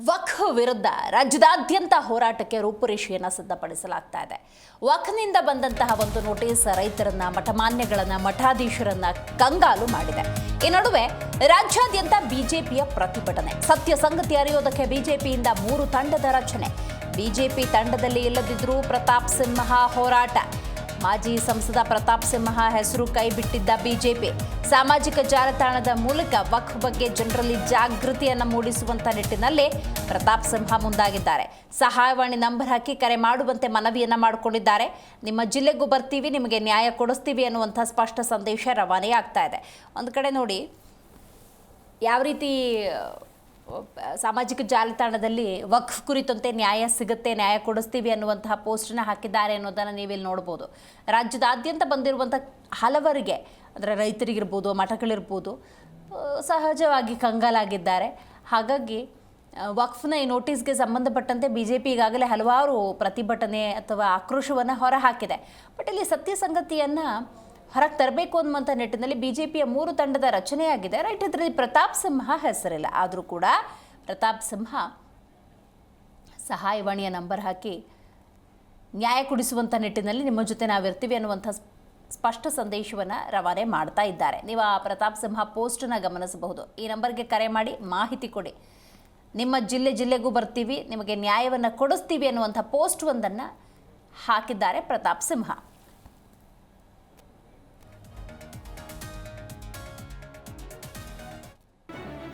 ವಕ್ಫ್ ವಿರುದ್ಧ ರಾಜ್ಯದಾದ್ಯಂತ ಹೋರಾಟಕ್ಕೆ ರೂಪುರೇಷೆಯನ್ನು ಸಿದ್ಧಪಡಿಸಲಾಗ್ತಾ ಇದೆ. ವಕ್ನಿಂದ ಬಂದಂತಹ ಒಂದು ನೋಟಿಸ್ ರೈತರನ್ನ, ಮಠಮಾನ್ಯಗಳನ್ನ, ಮಠಾಧೀಶರನ್ನ ಕಂಗಾಲು ಮಾಡಿದೆ. ಈ ನಡುವೆ ರಾಜ್ಯಾದ್ಯಂತ ಬಿಜೆಪಿಯ ಪ್ರತಿಭಟನೆ. ಸತ್ಯ ಸಂಗತಿ ಅರಿಯೋದಕ್ಕೆ ಬಿಜೆಪಿಯಿಂದ ಮೂರು ತಂಡದ ರಚನೆ. ಬಿಜೆಪಿ ತಂಡದಲ್ಲಿ ಇಲ್ಲದಿದ್ದರೂ ಪ್ರತಾಪ್ ಸಿಂಹ ಹೋರಾಟ. ಮಾಜಿ ಸಂಸದ ಪ್ರತಾಪ್ ಸಿಂಹ ಹೆಸರು ಕೈಬಿಟ್ಟಿದ್ದ ಬಿಜೆಪಿ. ಸಾಮಾಜಿಕ ಜಾಲತಾಣದ ಮೂಲಕ ವಕ್ಫ್ ಬಗ್ಗೆ ಜನರಲ್ಲಿ ಜಾಗೃತಿಯನ್ನು ಮೂಡಿಸುವಂತ ನಿಟ್ಟಿನಲ್ಲಿ ಪ್ರತಾಪ್ ಸಿಂಹ ಮುಂದಾಗಿದ್ದಾರೆ. ಸಹಾಯವಾಣಿ ನಂಬರ್ ಹಾಕಿ ಕರೆ ಮಾಡುವಂತೆ ಮನವಿಯನ್ನ ಮಾಡಿಕೊಂಡಿದ್ದಾರೆ. ನಿಮ್ಮ ಜಿಲ್ಲೆಗೂ ಬರ್ತೀವಿ, ನಿಮಗೆ ನ್ಯಾಯ ಕೊಡಿಸ್ತೀವಿ ಅನ್ನುವಂಥ ಸ್ಪಷ್ಟ ಸಂದೇಶ ರವಾನೆಯಾಗ್ತಾ ಇದೆ. ಒಂದು ಕಡೆ ನೋಡಿ, ಯಾವ ರೀತಿ ಸಾಮಾಜಿಕ ಜಾಲತಾಣದಲ್ಲಿ ವಕ್ಫ್ ಕುರಿತಂತೆ ನ್ಯಾಯ ಸಿಗುತ್ತೆ, ನ್ಯಾಯ ಕೊಡಿಸ್ತೀವಿ ಅನ್ನುವಂತಹ ಪೋಸ್ಟನ್ನ ಹಾಕಿದ್ದಾರೆ ಅನ್ನೋದನ್ನು ನೀವಿಲ್ಲಿ ನೋಡ್ಬೋದು. ರಾಜ್ಯದಾದ್ಯಂತ ಬಂದಿರುವಂಥ ಹಲವರಿಗೆ, ಅಂದರೆ ರೈತರಿಗಿರ್ಬೋದು, ಮಠಗಳಿರ್ಬೋದು ಸಹಜವಾಗಿ ಕಂಗಾಲಾಗಿದ್ದಾರೆ. ಹಾಗಾಗಿ ವಕ್ಫ್ನ ಈ ನೋಟಿಸ್ಗೆ ಸಂಬಂಧಪಟ್ಟಂತೆ ಬಿ ಜೆ ಪಿ ಈಗಾಗಲೇ ಹಲವಾರು ಪ್ರತಿಭಟನೆ ಅಥವಾ ಆಕ್ರೋಶವನ್ನು ಹೊರಹಾಕಿದೆ. ಬಟ್ ಇಲ್ಲಿ ಸತ್ಯ ಸಂಗತಿಯನ್ನು ಹೊರಗೆ ತರಬೇಕು ಅನ್ನುವಂಥ ನಿಟ್ಟಿನಲ್ಲಿ ಬಿಜೆಪಿಯ ಮೂರು ತಂಡದ ರಚನೆಯಾಗಿದೆ. ರೈಟ್ ಇದರಲ್ಲಿ ಪ್ರತಾಪ್ ಸಿಂಹ ಹೆಸರಿಲ್ಲ. ಆದರೂ ಕೂಡ ಪ್ರತಾಪ್ ಸಿಂಹ ಸಹಾಯವಾಣಿಯ ನಂಬರ್ ಹಾಕಿ ನ್ಯಾಯ ಕೊಡಿಸುವಂಥ ನಿಟ್ಟಿನಲ್ಲಿ ನಿಮ್ಮ ಜೊತೆ ನಾವಿರ್ತೀವಿ ಅನ್ನುವಂಥ ಸ್- ಸ್ಪಷ್ಟ ಸಂದೇಶವನ್ನು ರವಾನೆ ಮಾಡ್ತಾ ಇದ್ದಾರೆ. ನೀವು ಆ ಪ್ರತಾಪ್ ಸಿಂಹ ಪೋಸ್ಟನ್ನು ಗಮನಿಸಬಹುದು. ಈ ನಂಬರ್ಗೆ ಕರೆ ಮಾಡಿ ಮಾಹಿತಿ ಕೊಡಿ. ನಿಮ್ಮ ಜಿಲ್ಲೆ ಜಿಲ್ಲೆಗೂ ಬರ್ತೀವಿ, ನಿಮಗೆ ನ್ಯಾಯವನ್ನು ಕೊಡಿಸ್ತೀವಿ ಅನ್ನುವಂಥ ಪೋಸ್ಟ್ ಒಂದನ್ನು ಹಾಕಿದ್ದಾರೆ ಪ್ರತಾಪ್ ಸಿಂಹ.